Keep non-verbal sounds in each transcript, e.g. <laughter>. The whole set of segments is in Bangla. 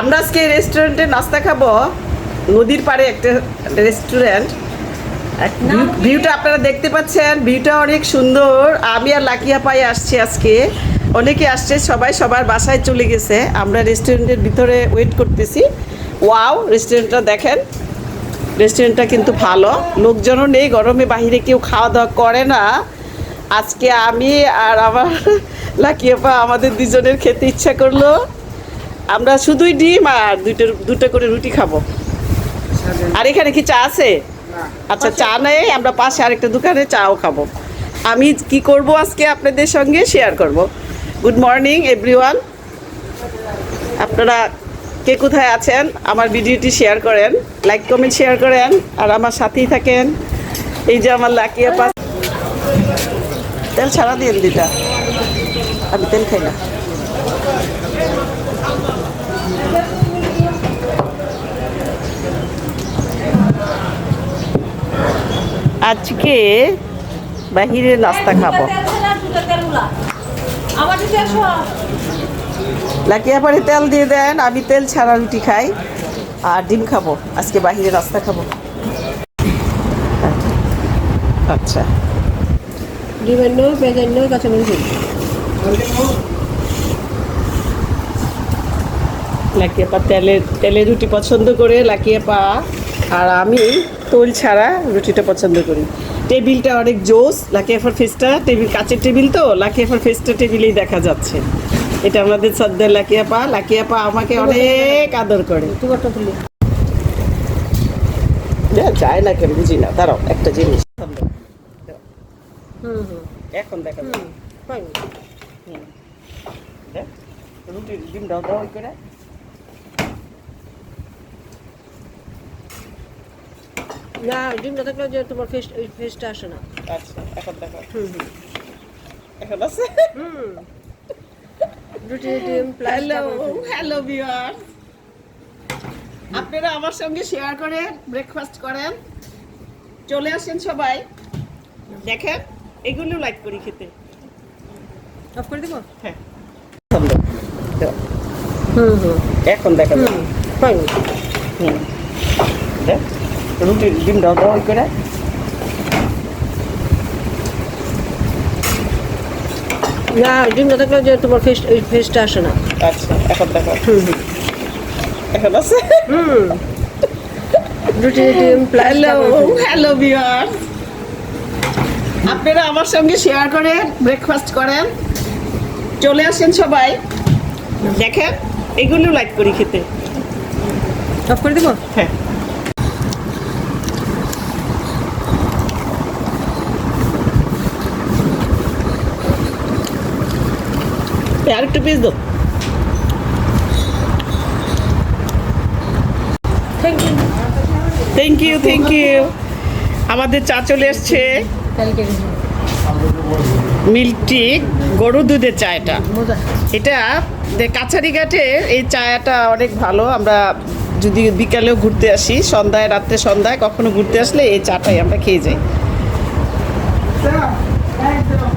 আমরা আজকে রেস্টুরেন্টে নাস্তা খাব। নদীর পাড়ে একটা রেস্টুরেন্ট ভিউটা আপনারা দেখতে পাচ্ছেন। ভিউটা অনেক সুন্দর। আমি আর লাকিয়া পাই আসছি আজকে। অনেকে আসছে সবাই সবার বাসায় চলে গেছে। আমরা রেস্টুরেন্টের ভিতরে ওয়েট করতেছি। ওয়াও রেস্টুরেন্টটা দেখেন। রেস্টুরেন্টটা কিন্তু ভালো। লোকজনও নেই গরমে বাইরে কেউ খাওয়া দাওয়া করে না। আজকে আমি আর আমার লাকিয়াপা আমাদের দুজনের খেতে ইচ্ছা করল। আমরা শুধুই ডিম আর দুইটা দুটো করে রুটি খাব। আর এখানে কি চা আছে? আচ্ছা চা নেই আমরা পাশে আরেকটা দোকানে চাও খাব। আমি কি করব আজকে আপনাদের সঙ্গে? শেয়ার করব। গুড মর্নিং এভরিওয়ান আপনারা কে কোথায় আছেন? আমার ভিডিওটি শেয়ার করেন লাইক কমেন্ট শেয়ার করেন আর আমার সাথেই থাকেন। এই যে আমার লাকিয়া পাস তেল ছাড়া দিন দিটা আমি তেল খাই না। আজকে বাহিরে নাস্তা খাব। আবার দিতে লাকিয়া পারে তেল দিয়ে দেন আমি তেল ছাড়া রুটি খাই আর ডিম খাব। আজকে বাহিরে নাস্তা খাব। আচ্ছা। পেঁয়াজান্য কাঁচামরিচ লাকিয়াপা তেলের তেলের রুটি পছন্দ করে লাকিয়াপা। আর আমি তোল ছাড়া রুটিটা পছন্দ করি। টেবিলটা অনেক জোস লাকিয়াফার ফেসটা টেবিল কাচের টেবিল তো লাকিয়াফার ফেসটা টেবিলেই দেখা যাচ্ছে। এটা আমাদের সদ্দের লাকিয়াপা লাকিয়াপা আমাকে অনেক আদর করে। তুলি না, কেন বুঝি না। দাঁড়াও একটা জিনিস। হুম হুম। এখন। দেখ, রুটির ডিম দাও দাও করে। না ডিমটা থাকলে যে তোমার ফেস ফেসটা আসে না। আচ্ছা এখন দেখো। হুম হুম। এখন আছে? হুম। রুটি ডিম হ্যালো হ্যালো ভিউয়ার আপনারা আমার সঙ্গে শেয়ার করে ব্রেকফাস্ট করেন। চলে আসেন সবাই। দেখেন এগুলো লাইক করি খেতে। অফ করে দিব? হ্যাঁ। হুম হুম। এখন দেখা যাবে। হুম। হুম। দেখ, রুটির ডিম দাও দাও ওই করে না ডিমটা থাকলে যে তোমার ফেস ওই ফেসটা আসে না। আচ্ছা এখন দেখো। এখন আছে? হুম। রুটি ডিম প্লাস হ্যালো হ্যালো আপনারা আমার সঙ্গে শেয়ার করে ব্রেকফাস্ট করেন। চলে আসেন সবাই। দেখেন এগুলো লাইক করি খেতে। অফ করে দিব? হ্যাঁ। আর একটু পিস দাও। থ্যাংক ইউ থ্যাংক ইউ আমাদের চা চলে এসছে। মিল্কটি গরু দুধের চা এটা। এটা কাছারি ঘাটে এই চাটা অনেক ভালো। আমরা যদি বিকালেও ঘুরতে আসি সন্ধ্যায় রাত্রে সন্ধ্যায় কখনো ঘুরতে আসলে এই চাটাই আমরা খেয়ে যাই।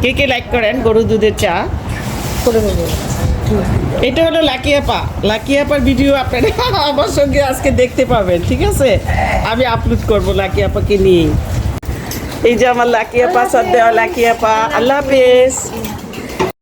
কে কে লাইক করেন গরু দুধের চা? করে দেবো এটা হলো লাকিয়াপা লাকিয়াপার ভিডিও আপনারা <laughs> আমার সঙ্গে আজকে দেখতে পাবেন, ঠিক আছে? আমি আপলোড করব লাকিয়াপাকে নিয়ে এই যে আমার লাকিয়াপা লাকি লাকিয়াপা আল্লাহ হাফেজ।